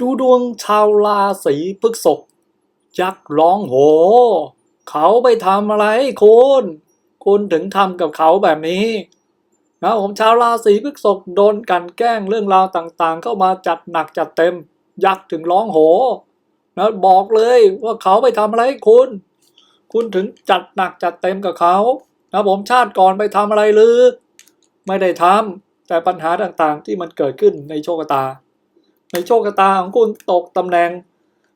ดูดวงชาวราศีพฤษภยักษ์ร้องโห เขาไปทำอะไรคุณคุณถึงทำกับเขาแบบนี้นะผมชาวราศีพฤษภโดนกันแกล้งเรื่องราวต่างๆ เข้ามาจัดหนักจัดเต็ม ยักษ์ถึงร้องโหนะบอกเลยว่าเขาไปทำอะไรคุณ คุณถึงจัดหนักจัดเต็มกับเขานะผมชาติก่อนไปทำอะไรหรือ ไม่ได้ทำแต่ปัญหาต่างๆที่มันเกิดขึ้นในโชคชะตา ในโชคชะตาของคุณตกตำแหน่ง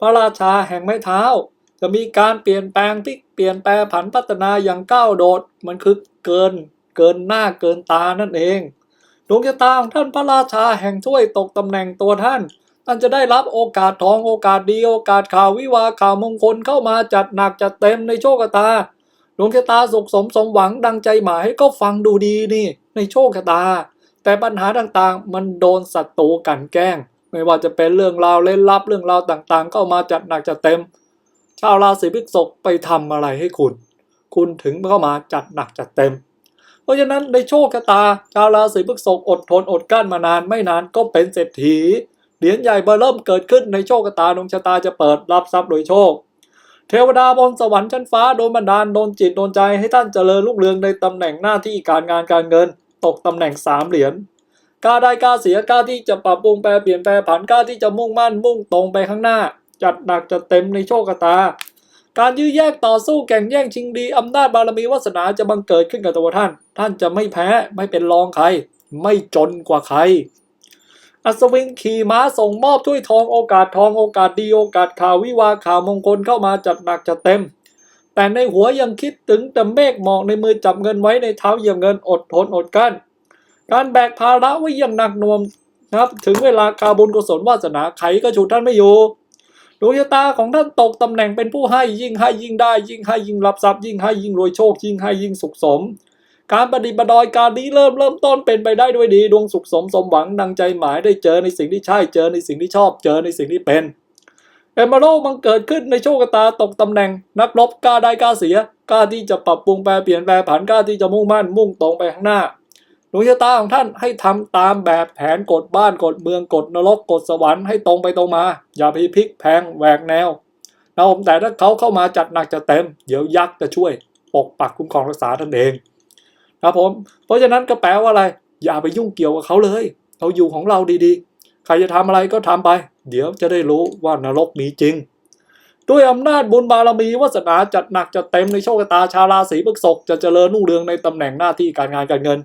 พระราชาแห่งไม้เท้า จะมีการเปลี่ยนแปลงพลิกเปลี่ยนแปลผันพัฒนาอย่างก้าวโดด มันคือเกิน เกินหน้าเกินตานั่นเองดวงชะตาของท่านพระราชาแห่งถ้วยตกตำแหน่งตัวท่าน ท่านจะได้รับโอกาสทองโอกาสดีโอกาสข่าววิวาข่าวมงคลเข้ามาจัดหนักจัดเต็มในโชคชะตาดวงชะตาสุขสมสมหวังดังใจหมายก็ฟังดูดีนี่ในโชคชะตา แต่ปัญหาต่างๆ มันโดนศัตรูกันแกล้ง ไม่ว่าจะเป็นเรื่องราวเล่นลับเรื่องราวต่างๆเข้ามาจัดหนักจัดเต็ม ชาวราศีพฤษภไปทำอะไรให้คุณ คุณถึงเข้ามาจัดหนักจัดเต็ม เพราะฉะนั้นในโชคชะตา ชาวราศีพฤษภอดทนอดกั้นมานานไม่นานก็เป็นเศรษฐีเหรียญใหญ่เบอร์เริ่มเกิดขึ้นในโชคชะตาดวงชะตาจะเปิดรับทรัพย์โดยโชค เทวดาบนสวรรค์ชั้นฟ้าโดนบันดาลโดนจิตโดนใจให้ท่านเจริญรุ่งเรืองในตำแหน่งหน้าที่การงานการเงิน ตกตำแหน่งสามเหรียญ กล้าได้กล้าเสียกล้าที่จะปรับปรุงแปลเปลี่ยนแปลผันกล้าที่จะมุ่งมั่นมุ่งตรงไปข้างหน้า จัดหนักจัดเต็มในโชคชะตา การยื้อแย่งต่อสู้แข่งแย่งชิงดีอำนาจบารมีวาสนาจะบังเกิดขึ้นกับตัวท่าน ท่านจะไม่แพ้ไม่เป็นรองใคร ไม่จนกว่าใคร อัศวินขี่ม้าส่งมอบถ้วยทองโอกาสทองโอกาสดีโอกาสข่าววิวาข่าวมงคลเข้ามาจัดหนักจัดเต็มแต่ในหัวยังคิดถึงแต่เมฆหมอกในมือจับเงินไว้ในเท้าเหยียบเงินอดทนอดกั้น การแบกภาระไว้อย่างหนักหน่วงนะครับ ถึงเวลากาบุญกุศลวาสนาไขก็ฉุดท่านไม่อยู่ดวงชะตาของท่านตกตำแหน่งเป็นผู้ให้ยิ่งให้ยิ่งได้ ยิ่งให้ยิ่งรับทรัพย์ยิ่งให้ยิ่งรวยโชค ยิ่งให้ยิ่งสุขสม การปฏิบัติดอยการนี้เริ่มเริ่มต้นเป็นไปได้ด้วยดี ดวงสุขสมสมหวังดังใจหมายได้เจอในสิ่งที่ใช่เจอในสิ่งที่ชอบเจอในสิ่งที่เป็นเอมเบโรมันเกิดขึ้นในโชคชะตาตกตำแหน่ง นักรบกล้าได้กล้าเสียกล้าที่จะปรับปรุงแปลเปลี่ยนแปลผันกล้าที่จะมุ่งมั่นมุ่งตรงไปข้างหน้า ดวงชะตาของท่านให้ทำตามแบบแผนกฎบ้านกฎเมืองกฎนรกกฎสวรรค์ให้ตรงไปตรงมา อย่าไปพลิกแพงแหวกแนวนะผมแต่ถ้าเขาเข้ามาจัดหนักจัดเต็ม เดี๋ยวยักษ์จะช่วยปกปักคุ้มครองรักษาท่านเองครับผม เพราะฉะนั้นก็แปลว่าอะไร อย่าไปยุ่งเกี่ยวกับเขาเลย เราอยู่ของเราดีๆ ใครจะทำอะไรก็ทำไป เดี๋ยวจะได้รู้ว่านรกมีจริง ด้วยอำนาจบุญบารมีวาสนาจัดหนักจัดเต็มในโชคชะตาชาวราศีพฤษภจะเจริญรุ่งเรืองในตำแหน่งหน้าที่การงานการเงิน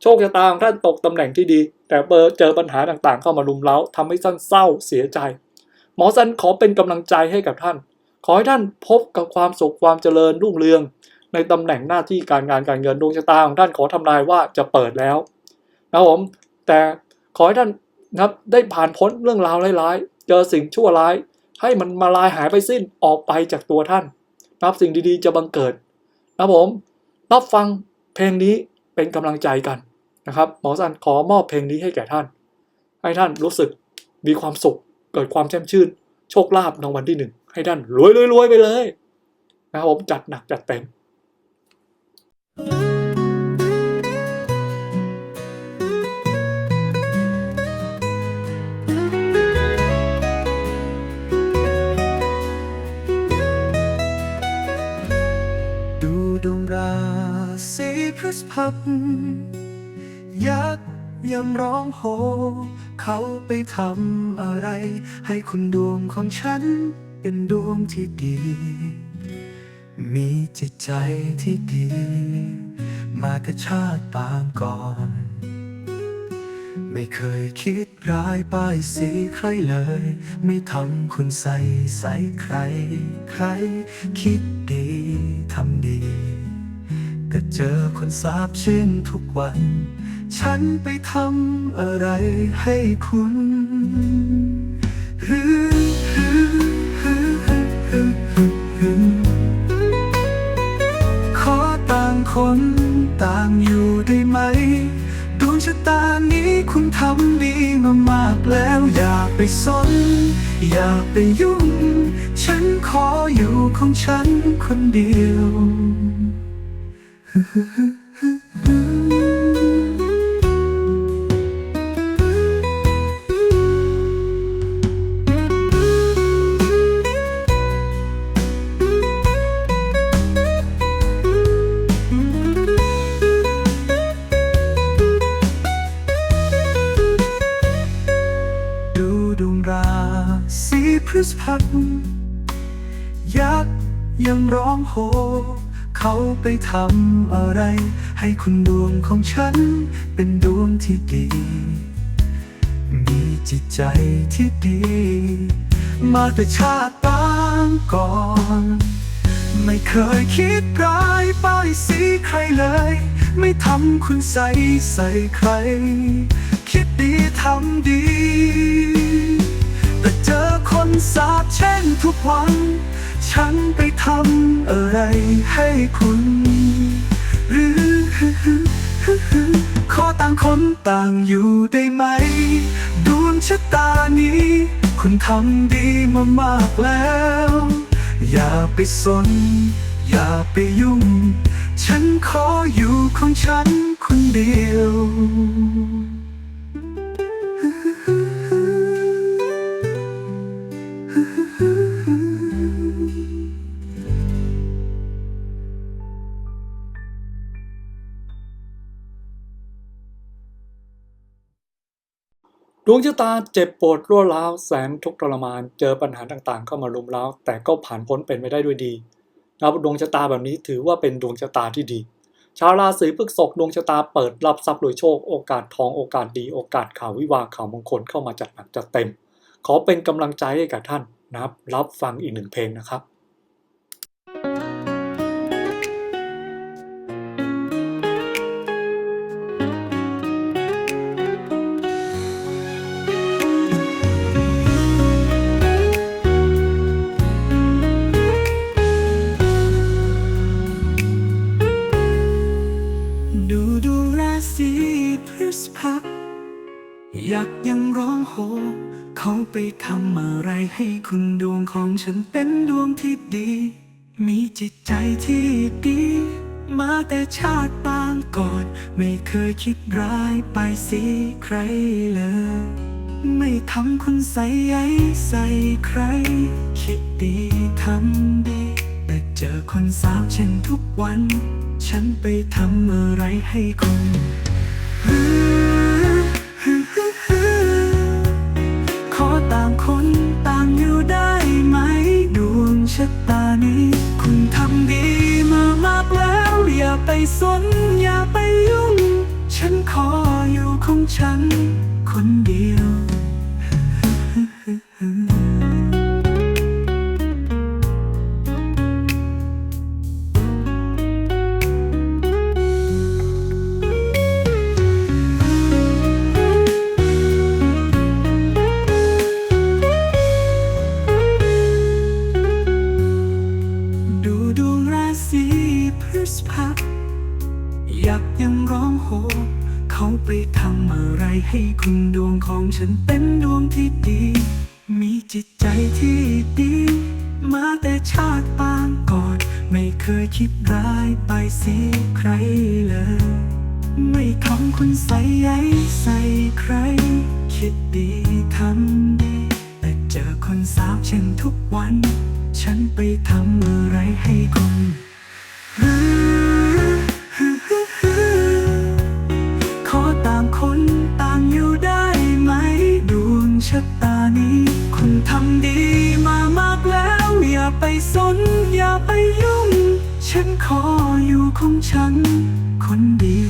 โชคชะตาของท่านตกตำแหน่งที่ดี แต่เบอร์เจอปัญหาต่างๆ เข้ามารุมเร้าทำให้ท่านเศร้าเสียใจ หมอสันขอเป็นกำลังใจให้กับท่าน ขอให้ท่านพบกับความสุขความเจริญรุ่งเรือง ในตำแหน่งหน้าที่การงานการเงินดวงชะตาของท่านขอทำนายว่าจะเปิดแล้วนะครับผมแต่ขอให้ท่านนะครับได้ผ่านพ้นเรื่องราวร้ายๆ เจอสิ่งชั่วร้าย ให้มันมาลายหายไปสิ้นออกไปจากตัวท่านนะครับสิ่งดีๆจะบังเกิดนะครับผมรับฟังเพลงนี้เป็นกำลังใจกัน นะครับหมอสันขอมอบเพลงนี้ให้แก่ท่าน ให้ท่านรู้สึกมีความสุข เกิดความแช่มชื่น โชคลาภในวันที่หนึ่งให้ท่านรวยรวยรวยไปเลยนะครับผมจัดหนักจัดเต็ม ดูดวงราศีพฤษภ ยักษ์ยำร้องโห เขาไปทำอะไร ให้คุณดวงของฉัน เป็นดวงที่ดี มีจิตใจที่ดี มาแต่ชาติปางก่อน ไม่เคยคิดร้ายป้ายสีใครเลย ไม่ทำคุณใส่ใส่ใคร ใคร คิดดีทำดีก็เจอคนสาบชื่นทุกวัน ฉันไปทำอะไรให้คุณ ขอต่างคนต่างอยู่ได้ไหม ดวงชะตานี้คุณทำดีมามากแล้วอย่าไปสน อย่าไปยุ่ง ฉันขออยู่ของฉันคนเดียว ศีพฤษภายักษ์ยังร้องโห เขาไปทำอะไร ให้คุณดวงของฉัน เป็นดวงที่ดี มีจิตใจที่ดี มาแต่ชาติปางก่อน ไม่เคยคิดร้ายป้ายสีใครเลย ไม่ทำคุณใส่ใส่ใคร คิดดีทำดี แต่เจอคนสาบเช่นทุกวัน ฉันไปทำอะไรให้คุณ หรือขอต่างคนต่างอยู่ได้ไหมดวงชะตานี้ คุณทำดีมามากแล้ว อย่าไปสน อย่าไปยุ่ง ฉันขออยู่ของฉันคนเดียว วงชะตาเจ็บปวดรั่วร้าวแสนทุกข์ทรมานเจอปัญหาต่างๆ เข้ามารุมเร้าแต่ก็ผ่านพ้นเป็นไปได้ด้วยดีนะครับดวงชะตาแบบนี้ถือว่าเป็นดวงชะตาที่ดี ชาวราศีพฤษภดวงชะตาเปิดรับทรัพย์รวยโชคโอกาสทองโอกาสดีโอกาสข่าววิวาข่าวมงคลเข้ามาจัดหนักจัดเต็ม ขอเป็นกำลังใจให้กับท่านนะครับรับฟังอีกหนึ่งเพลงนะครับ ฉันเป็นดวงที่ดี มีจิตใจที่ดี มาแต่ชาติปางก่อน ไม่เคยคิดร้ายไปสีใครเลย ไม่ทำคุณใส่ใยใส่ใคร คิดดีทำดี แต่เจอคนสาวเช่นทุกวัน ฉันไปทำอะไรให้คุณขาไปสน อย่าไปยุ่ง ฉันขออยู่ของฉัน คนเดียว่นทุกวัน ฉันไปทำอะไรให้คุณขอต่างคนต่างอยู่ได้ไหมดวงชะตานี้ คุณทำดีมามากแล้ว อย่าไปสน อย่าไปยุ่ง ฉันขออยู่ของฉัน คนเดียว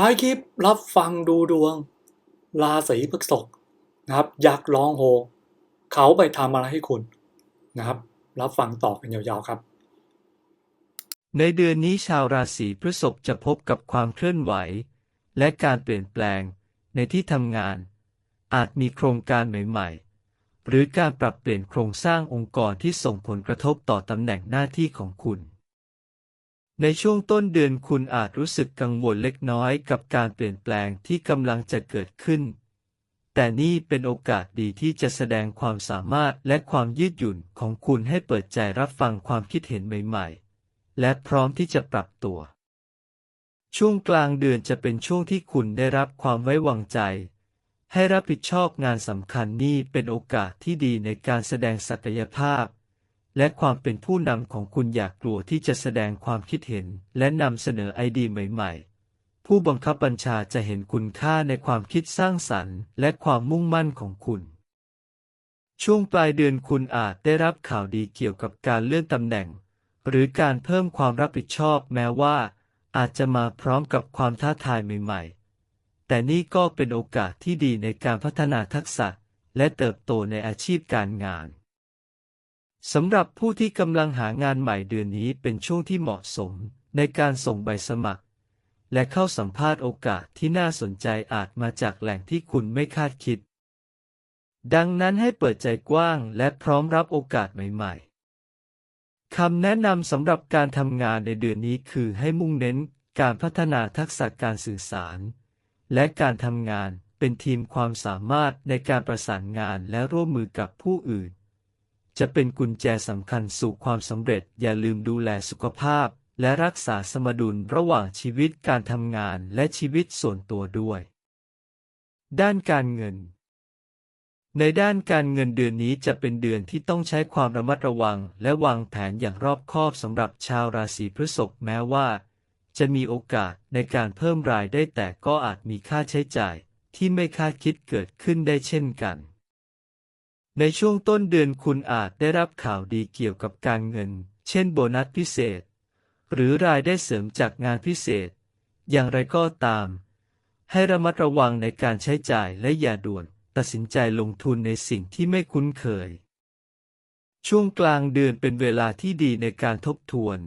ท้ายคลิปรับฟังดูดวง ราศีพฤษภนะครับยักษ์ร้องโฮ เขาไปทำอะไรให้คุณนะครับ รับฟังต่อกันยาวๆครับ ในเดือนนี้ชาวราศีพฤษภจะพบกับความเคลื่อนไหว และการเปลี่ยนแปลงในที่ทำงาน อาจมีโครงการใหม่ๆ หรือการปรับเปลี่ยนโครงสร้างองค์กรที่ส่งผลกระทบต่อตำแหน่งหน้าที่ของคุณ ในช่วงต้นเดือนคุณอาจรู้สึกกังวลเล็กน้อยกับการเปลี่ยนแปลงที่กำลังจะเกิดขึ้น แต่นี่เป็นโอกาสดีที่จะแสดงความสามารถและความยืดหยุ่นของคุณให้เปิดใจรับฟังความคิดเห็นใหม่ ๆ และพร้อมที่จะปรับตัว ช่วงกลางเดือนจะเป็นช่วงที่คุณได้รับความไว้วางใจ ให้รับผิดชอบงานสำคัญนี่เป็นโอกาสที่ดีในการแสดงศักยภาพ และความเป็นผู้นำของคุณอยากกลัวที่จะแสดงความคิดเห็น และนำเสนอไอเดียใหม่ๆ ผู้บังคับบัญชาจะเห็นคุณค่าในความคิดสร้างสรรค์ และความมุ่งมั่นของคุณ ช่วงปลายเดือนคุณอาจได้รับข่าวดีเกี่ยวกับการเลื่อนตำแหน่ง หรือการเพิ่มความรับผิดชอบแม้ว่า อาจจะมาพร้อมกับความท้าทายใหม่ๆ แต่นี่ก็เป็นโอกาสที่ดีในการพัฒนาทักษะ และเติบโตในอาชีพการงาน สำหรับผู้ที่กำลังหางานใหม่เดือนนี้เป็นช่วงที่เหมาะสมในการส่งใบสมัคร และเข้าสัมภาษณ์โอกาสที่น่าสนใจอาจมาจากแหล่งที่คุณไม่คาดคิด ดังนั้นให้เปิดใจกว้างและพร้อมรับโอกาสใหม่ๆคำแนะนำสำหรับการทำงานในเดือนนี้คือให้มุ่งเน้นการพัฒนาทักษะการสื่อสาร และการทำงานเป็นทีมความสามารถในการประสานงานและร่วมมือกับผู้อื่น จะเป็นกุญแจสำคัญสู่ความสำเร็จ อย่าลืมดูแลสุขภาพ และรักษาสมดุลระหว่างชีวิตการทำงานและชีวิตส่วนตัวด้วย ด้านการเงิน ในด้านการเงินเดือนนี้จะเป็นเดือนที่ต้องใช้ความระมัดระวัง และวางแผนอย่างรอบคอบสำหรับชาวราศีพฤษภแม้ว่า จะมีโอกาสในการเพิ่มรายได้แต่ก็อาจมีค่าใช้จ่ายที่ไม่คาดคิดเกิดขึ้นได้เช่นกัน ในช่วงต้นเดือนคุณอาจได้รับข่าวดีเกี่ยวกับการเงิน เช่นโบนัสพิเศษ หรือรายได้เสริมจากงานพิเศษ อย่างไรก็ตาม ให้ระมัดระวังในการใช้จ่ายและอย่าด่วนตัดสินใจลงทุนในสิ่งที่ไม่คุ้นเคย ช่วงกลางเดือนเป็นเวลาที่ดีในการทบทวน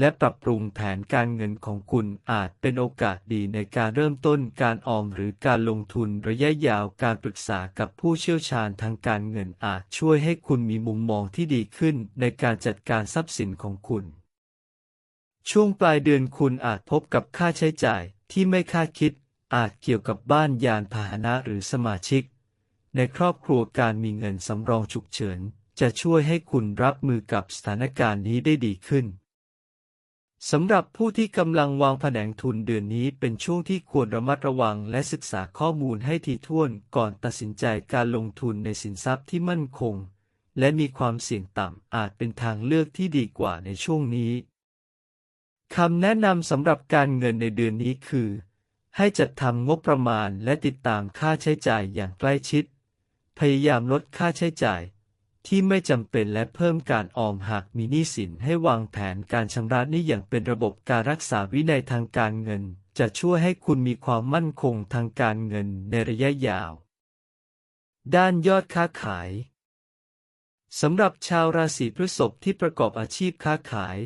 และปรับปรุงแผนการเงินของคุณอาจเป็นโอกาสดีในการเริ่มต้นการออมหรือการลงทุนระยะยาวการปรึกษากับผู้เชี่ยวชาญทางการเงินอาจช่วยให้คุณมีมุมมองที่ดีขึ้นในการจัดการทรัพย์สินของคุณ ช่วงปลายเดือนคุณอาจพบกับค่าใช้จ่ายที่ไม่คาดคิด อาจเกี่ยวกับบ้านยานพาหนะหรือสมาชิก ในครอบครัวการมีเงินสำรองฉุกเฉิน จะช่วยให้คุณรับมือกับสถานการณ์นี้ได้ดีขึ้น สำหรับผู้ที่กำลังวางแผนงทุนเดือนนี้เป็นช่วงที่ควรระมัดระวังและศึกษาข้อมูลให้ถี่ถ้วนก่อนตัดสินใจการลงทุนในสินทรัพย์ที่มั่นคง และมีความเสี่ยงต่ำอาจเป็นทางเลือกที่ดีกว่าในช่วงนี้คำแนะนำสำหรับการเงินในเดือนนี้คือ ให้จัดทำงบประมาณและติดตามค่าใช้จ่ายอย่างใกล้ชิด พยายามลดค่าใช้จ่าย ที่ไม่จำเป็นและเพิ่มการออมหากมีหนี้สินให้วางแผนการชำระหนี้อย่างเป็นระบบการรักษาวินัยทางการเงิน จะช่วยให้คุณมีความมั่นคงทางการเงินในระยะยาว ด้านยอดค้าขายสำหรับชาวราศีพฤษภที่ประกอบอาชีพค้าขาย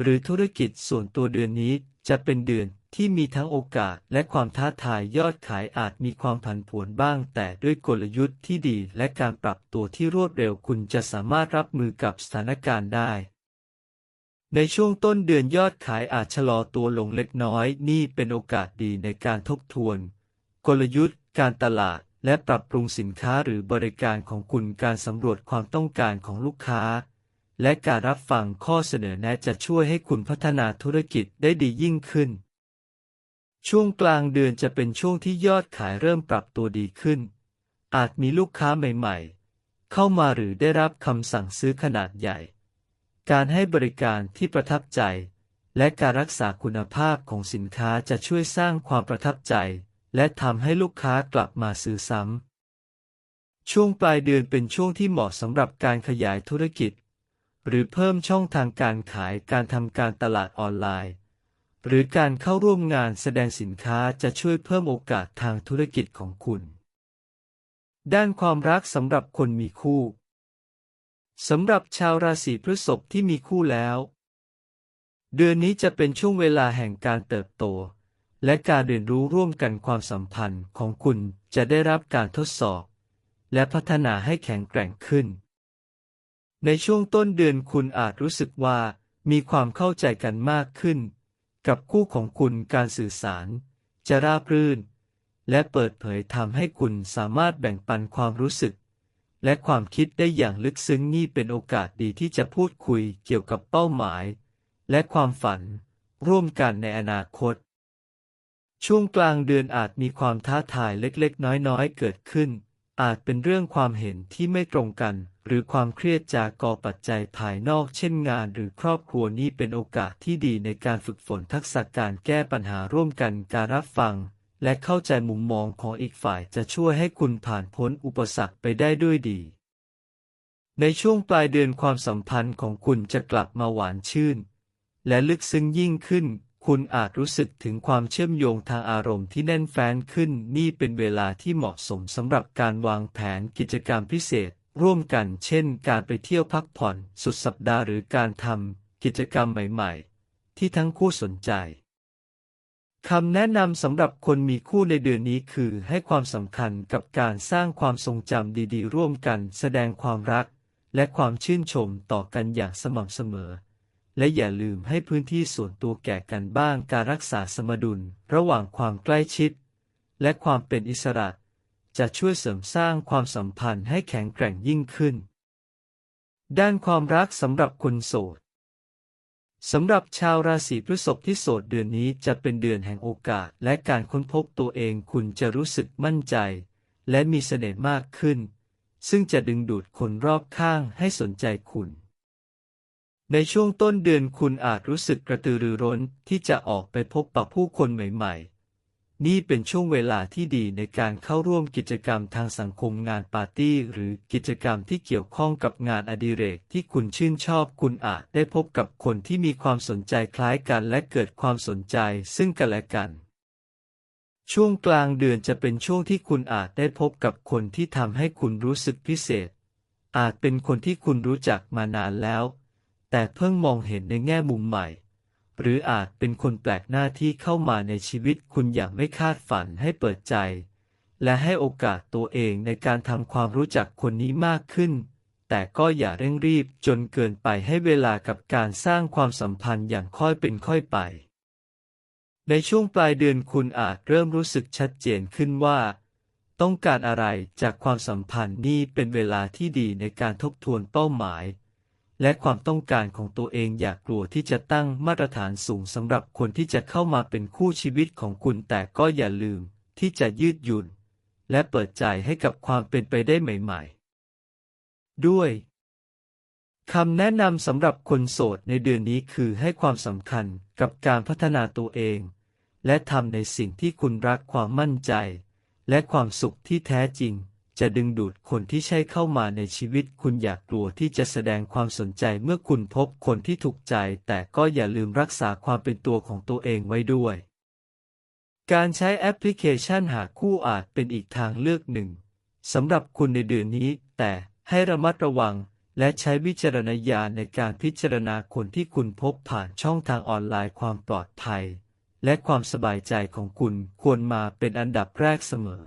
หรือธุรกิจส่วนตัวเดือนนี้จะเป็นเดือน ที่มีทั้งโอกาสและความท้าทายยอดขายอาจมีความผันผวนบ้าง แต่ด้วยกลยุทธ์ที่ดีและการปรับตัวที่รวดเร็วคุณจะสามารถรับมือกับสถานการณ์ได้ ในช่วงต้นเดือนยอดขายอาจชะลอตัวลงเล็กน้อย นี่เป็นโอกาสดีในการทบทวน กลยุทธ์ การตลาด และปรับปรุงสินค้าหรือบริการของคุณการสำรวจความต้องการของลูกค้าและการรับฟังข้อเสนอแนะจะช่วยให้คุณพัฒนาธุรกิจได้ดียิ่งขึ้น ช่วงกลางเดือนจะเป็นช่วงที่ยอดขายเริ่มปรับตัวดีขึ้น อาจมีลูกค้าใหม่ๆ เข้ามาหรือได้รับคำสั่งซื้อขนาดใหญ่ การให้บริการที่ประทับใจ และการรักษาคุณภาพของสินค้าจะช่วยสร้างความประทับใจ และทำให้ลูกค้ากลับมาซื้อซ้ำ ช่วงปลายเดือนเป็นช่วงที่เหมาะสำหรับการขยายธุรกิจ หรือเพิ่มช่องทางการขายการทำการตลาดออนไลน์ หรือการเข้าร่วมงานแสดงสินค้าจะช่วยเพิ่มโอกาสทางธุรกิจของคุณ ด้านความรักสำหรับคนมีคู่สำหรับชาวราศีพฤษภที่มีคู่แล้ว เดือนนี้จะเป็นช่วงเวลาแห่งการเติบโต และการเรียนรู้ร่วมกันความสัมพันธ์ของคุณจะได้รับการทดสอบ และพัฒนาให้แข็งแกร่งขึ้น ในช่วงต้นเดือนคุณอาจรู้สึกว่ามีความเข้าใจกันมากขึ้น กับคู่ของคุณการสื่อสาร จะราบรื่น และเปิดเผยทำให้คุณสามารถแบ่งปันความรู้สึก และความคิดได้อย่างลึกซึ้งนี่เป็นโอกาสดีที่จะพูดคุยเกี่ยวกับเป้าหมาย และความฝัน ร่วมกันในอนาคต ช่วงกลางเดือนอาจมีความท้าทายเล็กๆ น้อยๆ เกิดขึ้น อาจเป็นเรื่องความเห็นที่ไม่ตรงกัน หรือความเครียดจากกอปัจจัยภายนอกเช่นงานหรือครอบครัวนี่เป็นโอกาสที่ดีในการฝึกฝนทักษะการแก้ปัญหาร่วมกันการรับฟัง และเข้าใจมุมมองของอีกฝ่ายจะช่วยให้คุณผ่านพ้นอุปสรรคไปได้ด้วยดี ในช่วงปลายเดือนความสัมพันธ์ของคุณจะกลับมาหวานชื่น และลึกซึ้งยิ่งขึ้นคุณอาจรู้สึกถึงความเชื่อมโยงทางอารมณ์ที่แน่นแฟ้นขึ้น นี่เป็นเวลาที่เหมาะสมสำหรับการวางแผนกิจกรรมพิเศษ ร่วมกันเช่น การไปเที่ยวพักผ่อนสุดสัปดาห์หรือการทำกิจกรรมใหม่ ๆ ที่ทั้งคู่สนใจคำแนะนำสำหรับคนมีคู่ในเดือนนี้คือให้ความสำคัญกับการสร้างความทรงจำดีๆ ร่วมกันแสดงความรัก และความชื่นชมต่อกันอย่างสม่ำเสมอ และอย่าลืมให้พื้นที่ส่วนตัวแก่กันบ้างการรักษาสมดุล ระหว่างความใกล้ชิด และความเป็นอิสระ จะช่วยเสริมสร้างความสัมพันธ์ให้แข็งแกร่งยิ่งขึ้น ด้านความรักสำหรับคนโสดสำหรับชาวราศีพฤษภที่โสดเดือนนี้จะเป็นเดือนแห่งโอกาส และการค้นพบตัวเองคุณจะรู้สึกมั่นใจ และมีเสน่ห์มากขึ้น ซึ่งจะดึงดูดคนรอบข้างให้สนใจคุณ ในช่วงต้นเดือนคุณอาจรู้สึกกระตือรือร้นที่จะออกไปพบปะผู้คนใหม่ๆ นี่เป็นช่วงเวลาที่ดีในการเข้าร่วมกิจกรรมทางสังคมงานปาร์ตี้ หรือกิจกรรมที่เกี่ยวข้องกับงานอดิเรกที่คุณชื่นชอบ คุณอาจได้พบกับคนที่มีความสนใจคล้ายกันและเกิดความสนใจซึ่งกันและกัน ช่วงกลางเดือนจะเป็นช่วงที่คุณอาจได้พบกับคนที่ทำให้คุณรู้สึกพิเศษ อาจเป็นคนที่คุณรู้จักมานานแล้ว แต่เพิ่งมองเห็นในแง่มุมใหม่ หรืออาจเป็นคนแปลกหน้าที่เข้ามาในชีวิตคุณอย่างไม่คาดฝันให้เปิดใจ และให้โอกาสตัวเองในการทำความรู้จักคนนี้มากขึ้น แต่ก็อย่าเร่งรีบจนเกินไปให้เวลากับการสร้างความสัมพันธ์อย่างค่อยเป็นค่อยไป ในช่วงปลายเดือนคุณอาจเริ่มรู้สึกชัดเจนขึ้นว่า ต้องการอะไรจากความสัมพันธ์นี่เป็นเวลาที่ดีในการทบทวนเป้าหมาย และความต้องการของตัวเองอย่ากกลัวที่จะตั้งมาตรฐานสูงสำหรับคนที่จะเข้ามาเป็นคู่ชีวิตของคุณ แต่ก็อย่าลืมที่จะยืดหยุ่น และเปิดใจให้กับความเป็นไปได้ใหม่ๆ ด้วยคำแนะนำสำหรับคนโสดในเดือนนี้คือให้ความสำคัญกับการพัฒนาตัวเอง และทำในสิ่งที่คุณรักความมั่นใจ และความสุขที่แท้จริง จะดึงดูดคนที่ใช่เข้ามาในชีวิตคุณอยากกลัวที่จะแสดงความสนใจเมื่อคุณพบคนที่ถูกใจ แต่ก็อย่าลืมรักษาความเป็นตัวของตัวเองไว้ด้วย การใช้แอปพลิเคชันหาคู่อาจเป็นอีกทางเลือกหนึ่งสำหรับคุณในเดือนนี้ แต่ให้ระมัดระวัง และใช้วิจารณญาณในการพิจารณาคนที่คุณพบผ่านช่องทางออนไลน์ความปลอดภัย และความสบายใจของคุณควรมาเป็นอันดับแรกเสมอ